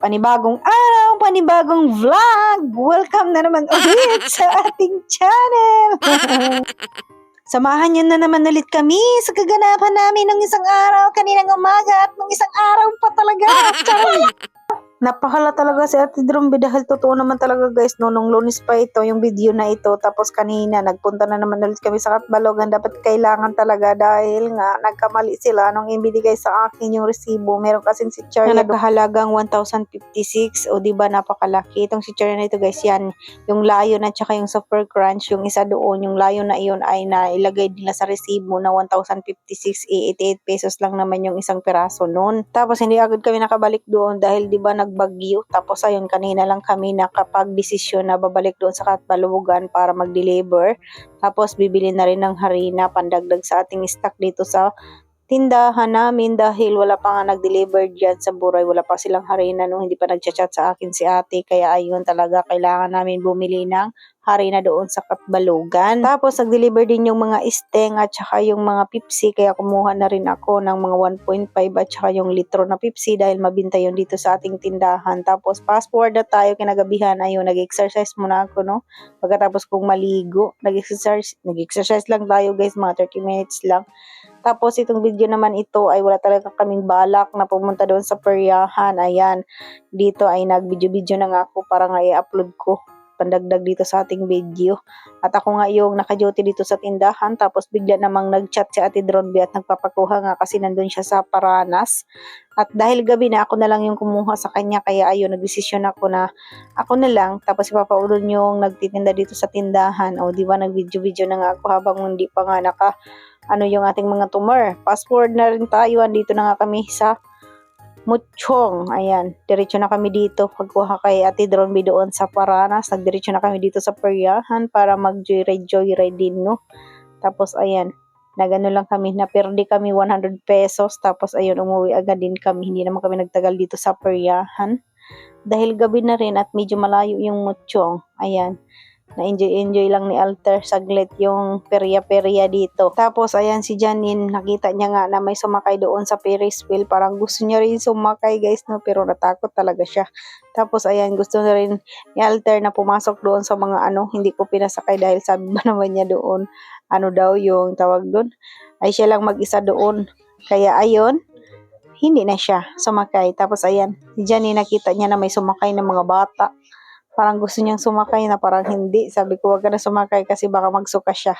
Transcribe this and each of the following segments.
Panibagong araw, panibagong vlog! Welcome na naman ulit sa ating channel! Samahan niyo na naman ulit kami sa kaganapan namin ng isang araw, kaninang umaga at ng isang araw pa talaga. Charing! Napakala talaga si Ate Drumbi dahil totoo naman talaga guys no, nung lunes pa ito, yung video na ito, tapos kanina nagpunta na naman ulit kami sa Katbalogan, dapat kailangan talaga dahil nga nagkamali sila nung ibinigay sa akin yung resibo, meron kasing si Charlie na nagkahalagang 1,056 o di ba napakalaki, itong si Charlie na ito guys, yan, yung layon at saka yung super crunch, yung isa doon, yung layon na iyon ay nailagay nila sa resibo na 1,056, eh, 88 pesos lang naman yung isang peraso noon. Tapos hindi agad kami nakabalik doon dahil di ba nagbagyo. Tapos ayun, kanina lang kami nakapag-desisyon na babalik doon sa Katbalugan para mag-deliver. Tapos bibili na rin ng harina pandagdag sa ating stock dito sa tindahan namin dahil wala pa nga nag-deliver dyan sa Buray. Wala pa silang harina nung hindi pa nag-chat sa akin si ate. Kaya ayun talaga kailangan namin bumili ng harina doon sa Katbalugan. Tapos nag-deliver din yung mga isteng at saka yung mga Pepsi. Kaya kumuha na rin ako ng mga 1.5 at saka yung litro na Pepsi dahil mabinta yun dito sa ating tindahan. Tapos fast forward na tayo kinagabihan. Ayun, nag-exercise muna ako no. Pagkatapos kong maligo, nag-exercise, nag-exercise lang tayo guys, mga 30 minutes lang. Tapos itong video naman ito ay wala talaga kaming balak na pumunta doon sa peryahan. Ayan, dito ay nag-video-video na nga ako para nga i-upload ko pandagdag dito sa ating video. At ako nga yung naka-duty dito sa tindahan tapos bigla namang nag-chat si Ate Dronby at nagpapakuha nga kasi nandun siya sa Paranas. At dahil gabi na ako na lang yung kumuha sa kanya kaya ayun nagdesisyon ako na ako na lang tapos si Papa Udon yung nagtitinda dito sa tindahan. O di ba nag-video-video na nga ako habang hindi pa nga naka ano yung ating mga tumor. Forward na rin tayo, andito na nga kami sa Muchong. Ayan, diretso na kami dito. Pagkuha kay Ate Dronby doon sa Paranas, nagdiretso na kami dito sa Peryahan para mag-joyride, joyride din, no? Tapos, ayan, nagano lang kami, napirdi kami 100 pesos. Tapos, ayun, umuwi agad din kami. Hindi naman kami nagtagal dito sa Peryahan. Dahil gabi na rin at medyo malayo yung Muchong. Ayan na-enjoy-enjoy lang ni Alter saglit yung perya-perya dito. Tapos, ayan si Janine, nakita niya nga na may sumakay doon sa Ferris wheel. Parang gusto niya rin sumakay guys, no? Pero natakot talaga siya. Tapos, ayan, gusto na rin ni Alter na pumasok doon sa mga ano, hindi ko pinasakay dahil sabi ba naman niya doon, ano daw yung tawag doon, ay siya lang mag-isa doon. Kaya, ayun, hindi na siya sumakay. Tapos, ayan, si Janine nakita niya na may sumakay ng mga bata parang gusto niyang sumakay na parang hindi. Sabi ko, wag ka na sumakay kasi baka magsuka siya.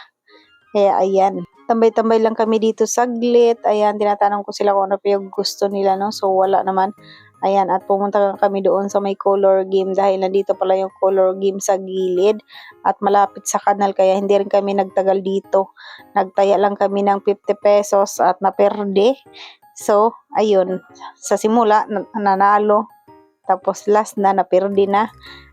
Kaya ayan, tambay-tambay lang kami dito saglit. Ayan, tinatanong ko sila kung ano pa yung gusto nila, no? So, wala naman. Ayan, at pumunta kami doon sa may color game dahil nandito pala yung color game sa gilid at malapit sa kanal kaya hindi rin kami nagtagal dito. Nagtaya lang kami ng 50 pesos at naperde. So, ayun, sa simula, nanalo. Tapos last na, naperde na.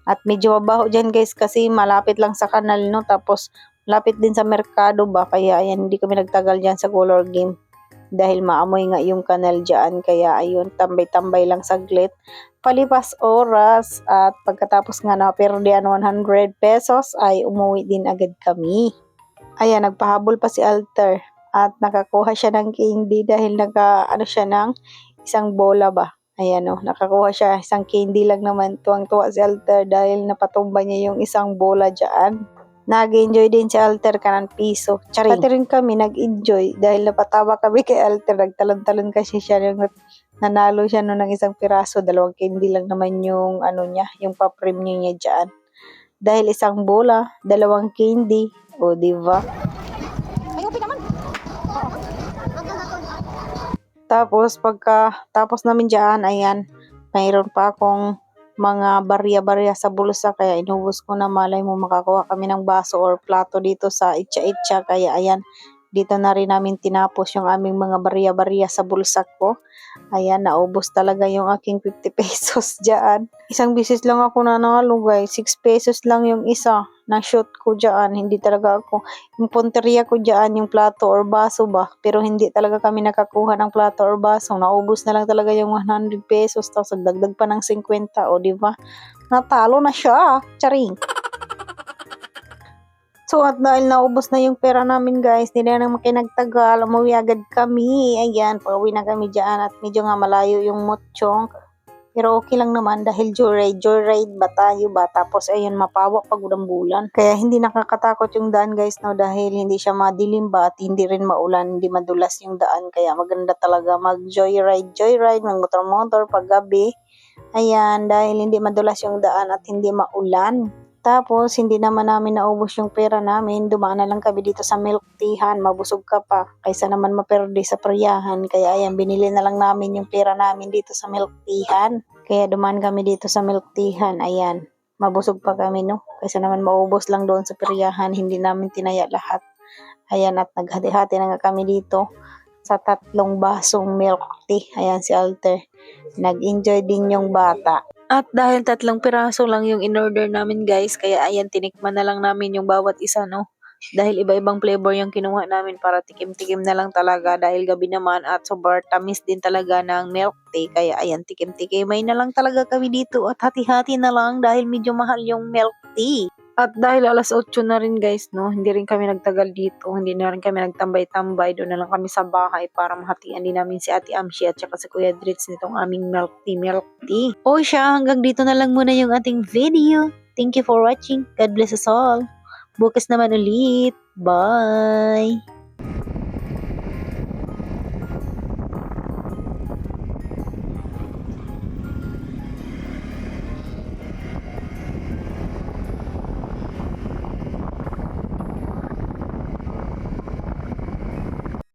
At medyo mabaho dyan guys kasi malapit lang sa kanal no. Tapos malapit din sa merkado ba. Kaya ayan hindi kami nagtagal dyan sa color game. Dahil maamoy nga yung kanal dyan. Kaya ayun tambay-tambay lang saglit. Palipas oras at pagkatapos nga na perdian 100 pesos ay umuwi din agad kami. Ayan nagpahabol pa si Alter at nakakuha siya ng candy dahil naka ano siya ng isang bola ba Ayan o, oh, nakakuha siya isang candy lang naman. Tuwang-tuwa si Alter dahil napatumba niya yung isang bola dyan. Nag-enjoy din si Alter ka ng piso. Charing. Pati rin kami nag-enjoy dahil napatawa kami kay Alter. Nagtalon-talon kasi siya yung nanalo siya no ng isang piraso. Dalawang candy lang naman yung ano niya, yung pa-premium niya dyan. Dahil isang bola, dalawang candy. O, diba? Tapos pagka tapos namin diyan, ayan, mayroon pa akong mga barya-barya sa bulsa kaya inubos ko na malay mo makakuha kami ng baso or plato dito sa itcha-itcha kaya ayan dito na rin namin tinapos yung aming mga barya-barya sa bulsa ko. Ayan, naubos talaga yung aking 50 pesos dyan. Isang bisis lang ako nanalo guys. 6 pesos lang yung isa na shoot ko dyan. Hindi talaga ako, yung punteriya ko dyan, yung plato or baso ba. Pero hindi talaga kami nakakuha ng plato or baso. Naubos na lang talaga yung 100 pesos. Tapos nagdagdag pa ng 50. O diba? Natalo na siya. Charing. So, at dahil naubos na yung pera namin guys, hindi na naman kinagtagal, umuwi agad kami. Ayan, pauwi na kami dyan at medyo nga malayo yung mutchong. Pero okay lang naman dahil joyride, joyride ba tayo ba? Tapos ayun, mapawa pag bulan. Kaya hindi nakakatakot yung daan guys no dahil hindi siya madilim ba at hindi rin maulan, hindi madulas yung daan. Kaya maganda talaga mag joyride, joyride, mag motor-motor pag gabi. Ayan, dahil hindi madulas yung daan at hindi maulan. Tapos, hindi naman namin naubos yung pera namin. Dumaan na lang kami dito sa milk teahan. Mabusog ka pa. Kaysa naman maperde sa peryahan. Kaya ayan, binili na lang namin yung pera namin dito sa milk teahan. Kaya dumaan kami dito sa milk teahan. Ayan, mabusog pa kami no. Kaysa naman maubos lang doon sa peryahan. Hindi namin tinaya lahat. Ayan, at naghati-hati na nga kami dito sa tatlong basong milk tea. Ayan si Alter. Nag-enjoy din yung bata. At dahil tatlong piraso lang yung in-order namin guys, kaya ayan, tinikman na lang namin yung bawat isa, no? Dahil iba-ibang flavor yung kinuha namin para tikim-tikim na lang talaga dahil gabi naman at sobrang tamis din talaga ng milk tea. Kaya ayan, tikim-tikimay na lang talaga kami dito at hati-hati na lang dahil medyo mahal yung milk tea. At dahil alas 8 na rin guys, no, hindi rin kami nagtagal dito, hindi na rin kami nagtambay-tambay, doon na lang kami sa bahay para mahatian din namin si Ate Amshi at saka si Kuya Dritz nitong aming milk tea, milk tea. O siya, hanggang dito na lang muna yung ating video. Thank you for watching. God bless us all. Bukas naman ulit. Bye!